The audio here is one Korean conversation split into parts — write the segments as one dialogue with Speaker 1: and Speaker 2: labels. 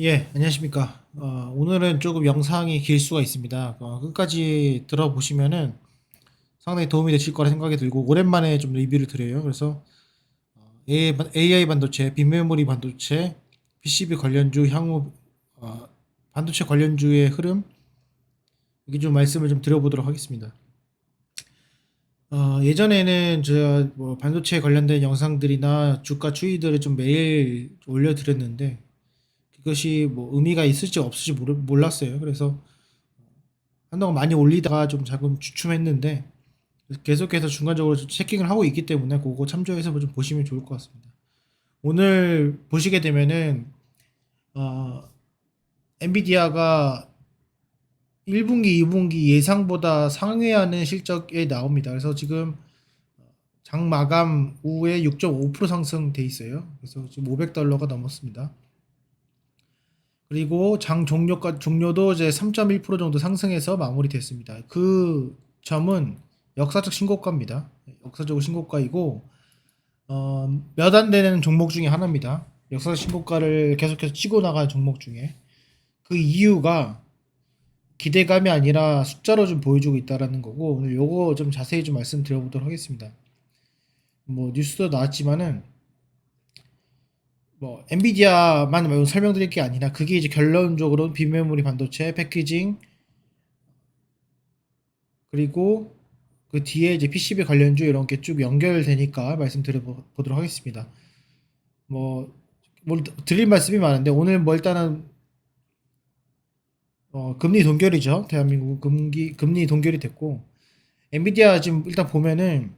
Speaker 1: 예, 안녕하십니까. 어, 오늘은 조금 영상이 길 수가 있습니다. 어, 끝까지 들어보시면은 상당히 도움이 되실 거라 생각이 들고, 오랜만에 좀 리뷰를 드려요. 그래서 어, AI, 반- AI 반도체, 빈메모리 반도체, PCB 관련주, 향후 어, 반도체 관련주의 흐름, 이게 좀 말씀을 좀 드려보도록 하겠습니다. 어, 예전에는 제가 뭐 반도체 관련된 영상들이나 주가 추이들을 좀 매일 올려드렸는데, 그것이 뭐 의미가 있을지 없을지 모르, 몰랐어요. 그래서 한동안 많이 올리다가 좀 자금 주춤했는데 계속해서 중간적으로 좀 체킹을 하고 있기 때문에 그거 참조해서 좀 보시면 좋을 것 같습니다. 오늘 보시게 되면은 어, 엔비디아가 1분기, 2분기 예상보다 상회하는 실적에 나옵니다. 그래서 지금 장 마감 후에 6.5% 상승돼 있어요. 그래서 지금 500달러가 넘었습니다. 그리고 장 종료가 종료도 이제 3.1% 정도 상승해서 마무리됐습니다. 그 점은 역사적 신고가입니다. 역사적 신고가이고 어, 몇 안 되는 종목 중에 하나입니다. 역사적 신고가를 계속해서 치고 나간 종목 중에 그 이유가 기대감이 아니라 숫자로 좀 보여주고 있다라는 거고 요거 좀 자세히 좀 말씀드려보도록 하겠습니다. 뭐 뉴스도 나왔지만은 뭐 엔비디아만 말고 설명드릴 게 아니라 그게 이제 결론적으로 빈메모리 반도체 패키징 그리고 그 뒤에 이제 PCB 관련주 이런 게 쭉 연결되니까 말씀드려 보- 보도록 하겠습니다. 뭐, 뭘 드릴 말씀이 많은데 오늘 뭐 일단은 어, 금리 동결이죠. 대한민국 금기 금리 동결이 됐고 엔비디아 지금 일단 보면은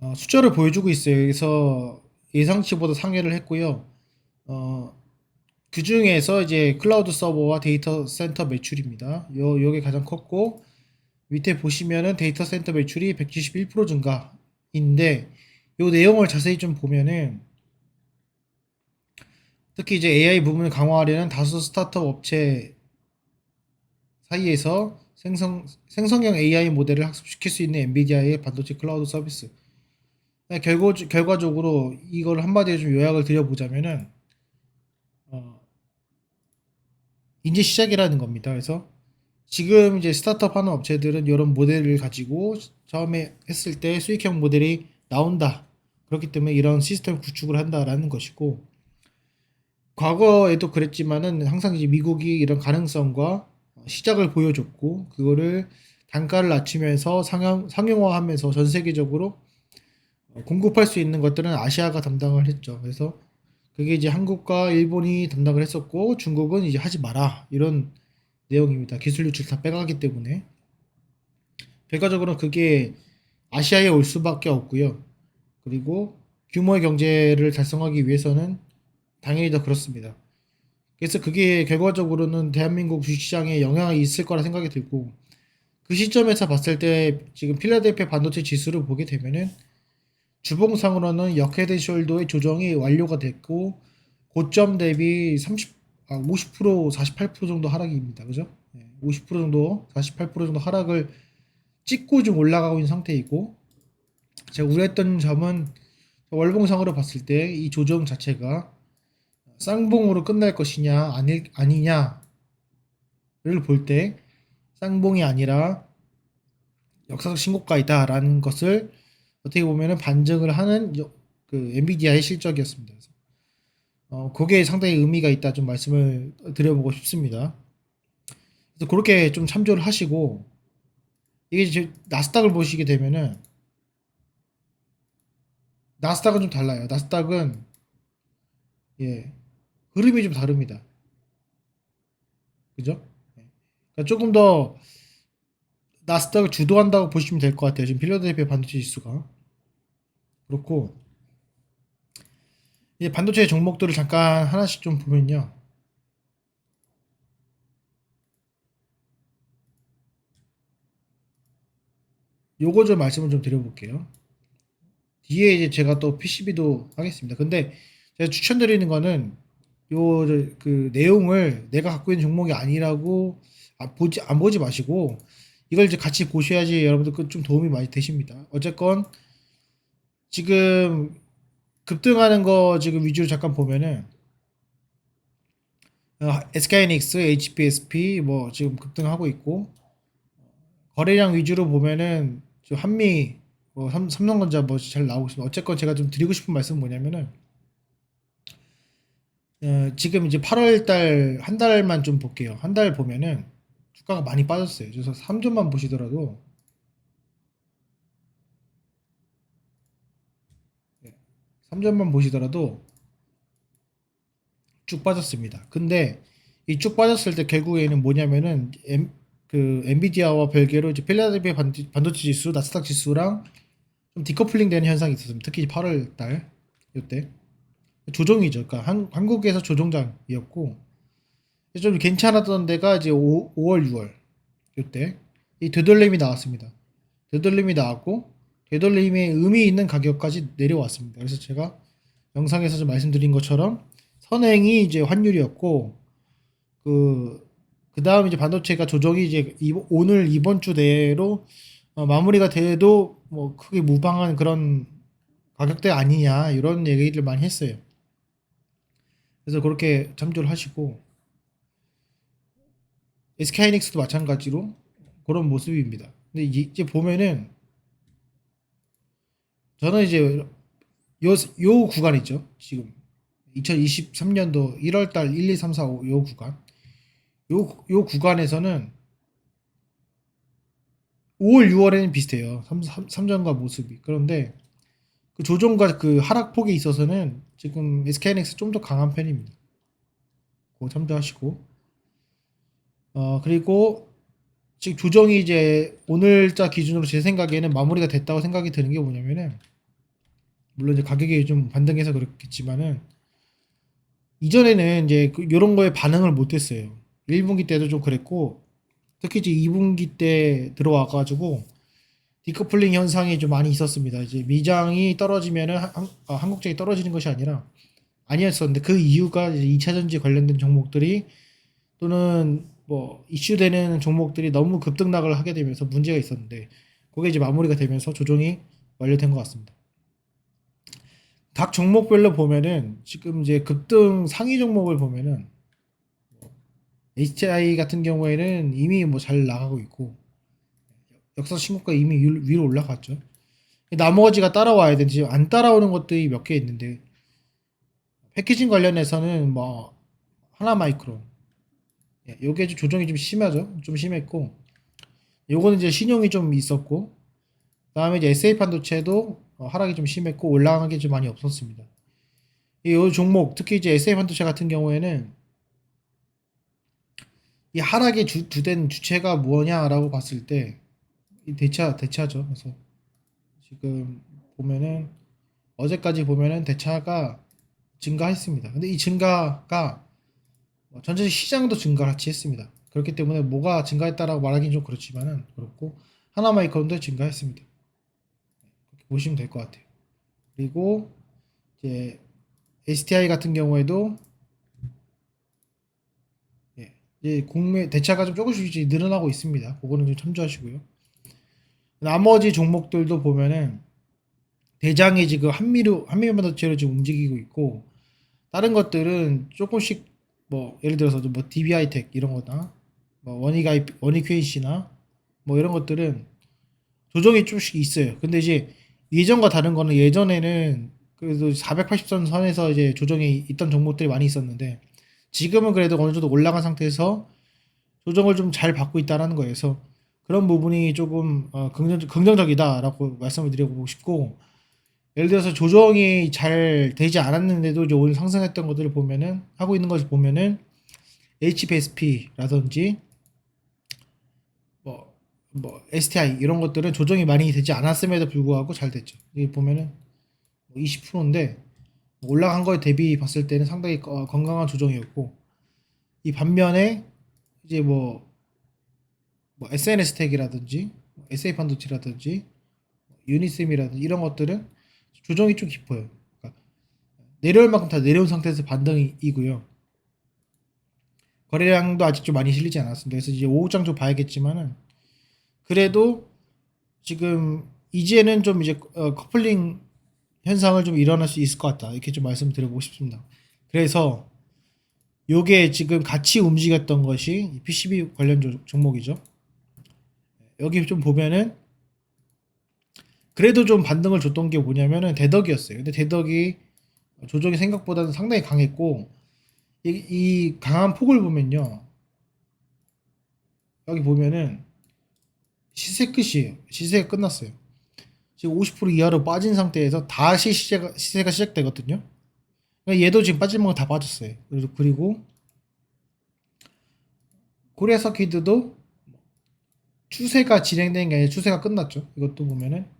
Speaker 1: 어, 숫자를 보여주고 있어요. 그래서 예상치보다 상회를 했고요. 어, 그 중에서 이제 클라우드 서버와 데이터 센터 매출입니다. 요, 요게 가장 컸고, 밑에 보시면은 데이터 센터 매출이 171% 증가인데, 요 내용을 자세히 좀 보면은, 특히 이제 AI 부분을 강화하려는 다수 스타트업 업체 사이에서 생성, 생성형 AI 모델을 학습시킬 수 있는 엔비디아의 반도체 클라우드 서비스. 네, 결과, 결과적으로 이걸 한마디로 좀 요약을 드려보자면은 어, 이제 시작이라는 겁니다. 그래서 지금 이제 스타트업 하는 업체들은 이런 모델을 가지고 처음에 했을 때 수익형 모델이 나온다. 그렇기 때문에 이런 시스템 구축을 한다라는 것이고 과거에도 그랬지만은 항상 이제 미국이 이런 가능성과 시작을 보여줬고 그거를 단가를 낮추면서 상용, 상용화하면서 전 세계적으로 어, 공급할 수 있는 것들은 아시아가 담당을 했죠. 그래서 그게 이제 한국과 일본이 담당을 했었고 중국은 이제 하지 마라 이런 내용입니다. 기술 유출 다 빼가기 때문에 결과적으로는 그게 아시아에 올 수밖에 없고요. 그리고 규모의 경제를 달성하기 위해서는 당연히 더 그렇습니다. 그래서 그게 결과적으로는 대한민국 주식시장에 영향이 있을 거라 생각이 들고 그 시점에서 봤을 때 지금 필라델피아 반도체 지수를 보게 되면은 주봉상으로는 역헤드 숄더의 조정이 완료가 됐고 고점 대비 30, 아, 50% 48% 정도 하락입니다. 그죠? 네, 50% 정도 48% 정도 하락을 찍고 좀 올라가고 있는 상태이고 제가 우려했던 점은 월봉상으로 봤을 때 이 조정 자체가 쌍봉으로 끝날 것이냐 아니, 아니냐를 볼 때 쌍봉이 아니라 역사적 신고가이다라는 것을 어떻게 보면은 반증을 하는 여- 그 엔비디아의 실적이었습니다. 그래서 어, 그게 상당히 의미가 있다 좀 말씀을 드려보고 싶습니다. 그래서 그렇게 좀 참조를 하시고 이게 이제 나스닥을 보시게 되면은 나스닥은 좀 달라요. 나스닥은 예 흐름이 좀 다릅니다. 그죠? 예. 그러니까 조금 더 나스닥을 주도한다고 보시면 될 것 같아요. 지금 필라델피아 반도체 지수가 그렇고 이제 반도체 종목들을 잠깐 하나씩 좀 보면요. 요거 좀 말씀을 좀 드려볼게요. 뒤에 이제 제가 또 PCB도 하겠습니다. 근데 제가 추천드리는 거는 요 그 내용을 내가 갖고 있는 종목이 아니라고 아, 보지 안 보지 마시고 이걸 이제 같이 보셔야지 여러분들 그좀 도움이 많이 되십니다. 어쨌건 지금 급등하는 거 지금 위주로 잠깐 보면은 어, SK이닉스, HPSP 뭐 지금 급등하고 있고 거래량 위주로 보면은 저 한미 뭐 삼, 삼성전자 뭐 잘 나오고 있습니다. 어쨌건 제가 좀 드리고 싶은 말씀은 뭐냐면은 어, 지금 이제 8월 달 한 달만 좀 볼게요. 한 달 보면은 주가가 많이 빠졌어요. 그래서 3전만 보시더라도 3전만 보시더라도 쭉 빠졌습니다. 근데 이 쭉 빠졌을 때 결국에는 뭐냐면은 엠, 그 엔비디아와 별개로 이제 필라델피아 반도- 반도체 지수, 나스닥 지수랑 좀 디커플링 되는 현상이 있었습니다. 특히 8월 달 이때 조정이죠. 그러니까 한, 한국에서 조정장이었고 좀 괜찮았던 데가 이제 5, 5월, 6월 이때 이 되돌림이 나왔습니다. 되돌림이 나왔고 되돌림의 의미 있는 가격까지 내려왔습니다. 그래서 제가 영상에서 좀 말씀드린 것처럼 선행이 이제 환율이었고 그 그 다음 이제 반도체가 조정이 이제 이- 오늘 이번 주 내로 어, 마무리가 돼도 뭐 크게 무방한 그런 가격대 아니냐 이런 얘기를 많이 했어요. 그래서 그렇게 참조를 하시고 SK하이닉스도 마찬가지로 그런 모습입니다. 근데 이- 이제 보면은 저는 이제 요, 요 구간 있죠. 지금 2023년도 1월달 1, 2, 3, 4, 5 요 구간 요, 요 구간에서는 5월, 6월에는 비슷해요. 삼, 삼, 삼전과 모습이. 그런데 그 조정과 그 하락폭에 있어서는 지금 SK하이닉스 좀더 강한 편입니다. 그거 참조하시고 어 그리고 지금 조정이 이제 오늘자 기준으로 제 생각에는 마무리가 됐다고 생각이 드는 게 뭐냐면은 물론 이제 가격이 좀 반등해서 그렇겠지만은 이전에는 이제 그 요런 거에 반응을 못 했어요. 1분기 때도 좀 그랬고 특히 이제 2분기 때 들어와 가지고 디커플링 현상이 좀 많이 있었습니다. 이제 미장이 떨어지면은 한, 아, 한국장이 떨어지는 것이 아니라 아니었었는데 그 이유가 이제 2차 전지 관련된 종목들이 또는 뭐 이슈되는 종목들이 너무 급등락을 하게 되면서 문제가 있었는데 그게 이제 마무리가 되면서 조정이 완료된 것 같습니다. 각 종목별로 보면은 지금 이제 급등 상위 종목을 보면은 HI 같은 경우에는 이미 뭐 잘 나가고 있고 역사 신고가 이미 위- 위로 올라갔죠. 나머지가 따라와야 되지 안 따라오는 것들이 몇 개 있는데 패키징 관련해서는 뭐 하나 마이크론 예, 요게 좀 조정이 좀 심하죠. 좀 심했고 요거는 이제 신용이 좀 있었고 그다음에 이제 SA 반도체도 어, 하락이 좀 심했고 올라간 게 좀 많이 없었습니다. 이요 종목 특히 이제 SA 반도체 같은 경우에는 이 하락의 주, 주된 주체가 뭐냐라고 봤을 때이 대차 대차죠. 그래서 지금 보면은 어제까지 보면은 대차가 증가했습니다. 근데 이 증가가 뭐 전체 시장도 증가 같이 했습니다. 그렇기 때문에 뭐가 증가했다라고 말하기는 좀 그렇지만은 그렇고 하나마이크론도 증가했습니다. 그렇게 보시면 될 것 같아요. 그리고 이제 STI 같은 경우에도 예, 이제 공매 대차가 좀 조금씩 늘어나고 있습니다. 그거는 좀 참조하시고요. 나머지 종목들도 보면은 대장이 지금 한미로 한미 반도체로 지금 움직이고 있고 다른 것들은 조금씩 뭐 예를 들어서 뭐 DBI텍 이런 거나 뭐 원익아이 원익회의시나 뭐 이런 것들은 조정이 조금씩 있어요. 근데 이제 예전과 다른 거는 예전에는 그래도 480선 선에서 이제 조정이 있던 종목들이 많이 있었는데 지금은 그래도 어느 정도 올라간 상태에서 조정을 좀 잘 받고 있다라는 거에서 그런 부분이 조금 어, 긍정, 긍정적이다라고 말씀을 드리고 싶고 예를 들어서 조정이 잘 되지 않았는데도 이제 오늘 상승했던 것들을 보면은 하고 있는 것을 보면은 HPSP라든지 뭐, 뭐 STI 이런 것들은 조정이 많이 되지 않았음에도 불구하고 잘 됐죠. 여기 보면은 뭐 20%인데 올라간 거에 대비 봤을 때는 상당히 거- 건강한 조정이었고 이 반면에 이제 뭐, 뭐 SNS 텍이라든지 뭐 SA 반도체라든지 유니셈이라든지 이런 것들은 조정이 좀 깊어요. 그러니까 내려올 만큼 다 내려온 상태에서 반등이고요. 거래량도 아직 좀 많이 실리지 않았습니다. 그래서 이제 오후장 좀 봐야겠지만은 그래도 지금 이제는 좀 이제 어, 커플링 현상을 좀 일어날 수 있을 것 같다. 이렇게 좀 말씀드리고 싶습니다. 그래서 요게 지금 같이 움직였던 것이 이 PCB 관련 조- 종목이죠. 여기 좀 보면은 그래도 좀 반등을 줬던 게 뭐냐면은 대덕이었어요. 근데 대덕이 조정이 생각보다는 상당히 강했고 이, 이 강한 폭을 보면요. 여기 보면은 시세 끝이에요. 시세가 끝났어요. 지금 50% 이하로 빠진 상태에서 다시 시세가, 시세가 시작되거든요. 그러니까 얘도 지금 빠진 만큼 다 빠졌어요. 그래서 그리고 코리아 서키드도 추세가 진행된 게 아니라 추세가 끝났죠. 이것도 보면은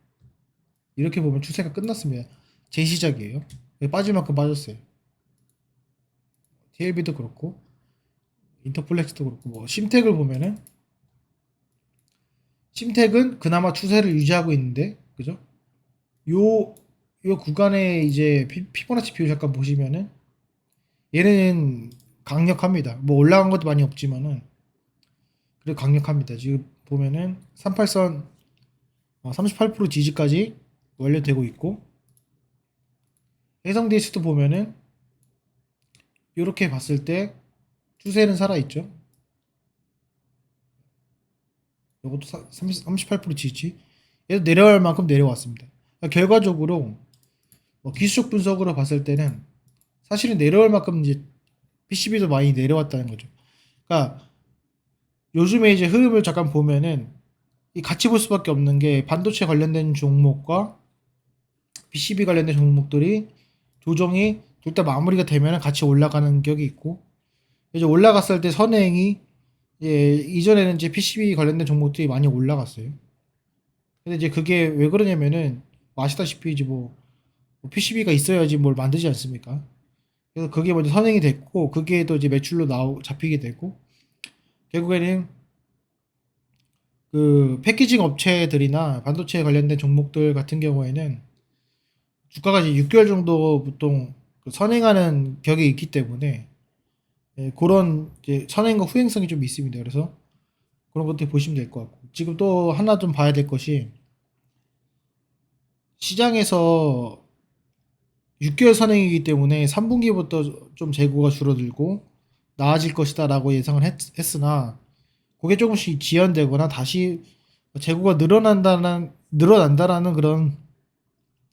Speaker 1: 이렇게 보면 추세가 끝났습니다. 재시작이에요. 빠질 만큼 빠졌어요. TLB도 그렇고 인터플렉스도 그렇고 뭐 심텍을 보면은 심텍은 그나마 추세를 유지하고 있는데 그죠? 요, 요 구간에 이제 피, 피보나치 비율 잠깐 보시면은 얘는 강력합니다. 뭐 올라간 것도 많이 없지만은 그래도 강력합니다. 지금 보면은 38선 어, 38% 지지까지 완료되고 있고 해성 DS도 보면은 이렇게 봤을 때 추세는 살아 있죠. 이것도 30, 38% 지지. 얘도 내려갈 만큼 내려왔습니다. 그러니까 결과적으로 뭐 기술적 분석으로 봤을 때는 사실은 내려올 만큼 이제 PCB도 많이 내려왔다는 거죠. 그러니까 요즘에 이제 흐름을 잠깐 보면은 이 같이 볼 수밖에 없는 게 반도체 관련된 종목과 PCB 관련된 종목들이 조정이 둘 다 마무리가 되면 같이 올라가는 격이 있고 이제 올라갔을 때 선행이 예, 이전에는 이제 PCB 관련된 종목들이 많이 올라갔어요. 근데 이제 그게 왜 그러냐면은 뭐 아시다시피 이제 뭐 PCB가 있어야지 뭘 만들지 않습니까? 그래서 그게 먼저 선행이 됐고 그게 또 이제 매출로 나오 잡히게 되고 결국에는 그 패키징 업체들이나 반도체 관련된 종목들 같은 경우에는 주가가 이제 6개월 정도 보통 그 선행하는 격이 있기 때문에 예, 그런 이제 선행과 후행성이 좀 있습니다. 그래서 그런 것들 보시면 될 것 같고 지금 또 하나 좀 봐야 될 것이 시장에서 6개월 선행이기 때문에 3분기부터 좀 재고가 줄어들고 나아질 것이다라고 예상을 했, 했으나 그게 조금씩 지연되거나 다시 재고가 늘어난다는 늘어난다라는 그런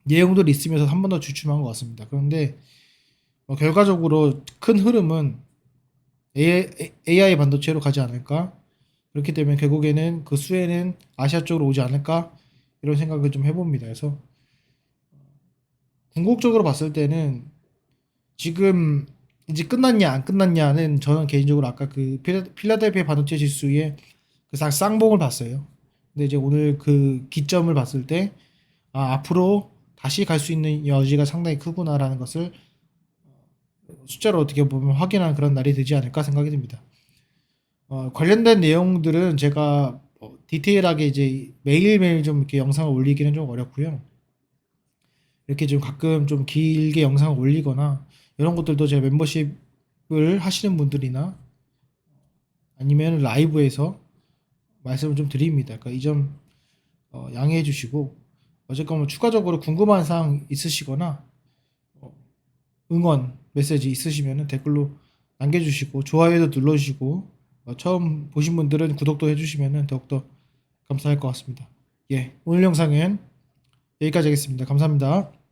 Speaker 1: 내용들이 있으면서 한 번 더 주춤한 것 같습니다. 그런데 뭐 결과적으로 큰 흐름은 AI 반도체로 가지 않을까? 그렇기 때문에 결국에는 그 수혜는 아시아 쪽으로 오지 않을까? 이런 생각을 좀 해봅니다. 그래서 궁극적으로 봤을 때는 지금 이제 끝났냐 안 끝났냐는 저는 개인적으로 아까 그 필라- 필라델피아 반도체 지수의 그 쌍- 쌍봉을 봤어요. 근데 이제 오늘 그 기점을 봤을 때 아, 앞으로 다시 갈 수 있는 여지가 상당히 크구나라는 것을 숫자로 어떻게 보면 확인한 그런 날이 되지 않을까 생각이 듭니다. 어, 관련된 내용들은 제가 어, 디테일하게 이제 매일매일 좀 이렇게 영상을 올리기는 좀 어렵고요. 이렇게 좀 가끔 좀 길게 영상을 올리거나 이런 것들도 제 멤버십을 하시는 분들이나 아니면 라이브에서 말씀을 좀 드립니다. 그러니까 이점 어, 양해해 주시고 어쨌건 뭐 추가적으로 궁금한 사항 있으시거나 어, 응원 메시지 있으시면 댓글로 남겨주시고 좋아요도 눌러주시고 어, 처음 보신 분들은 구독도 해주시면 더욱더 감사할 것 같습니다. 예, 오늘 영상은 여기까지 하겠습니다. 감사합니다.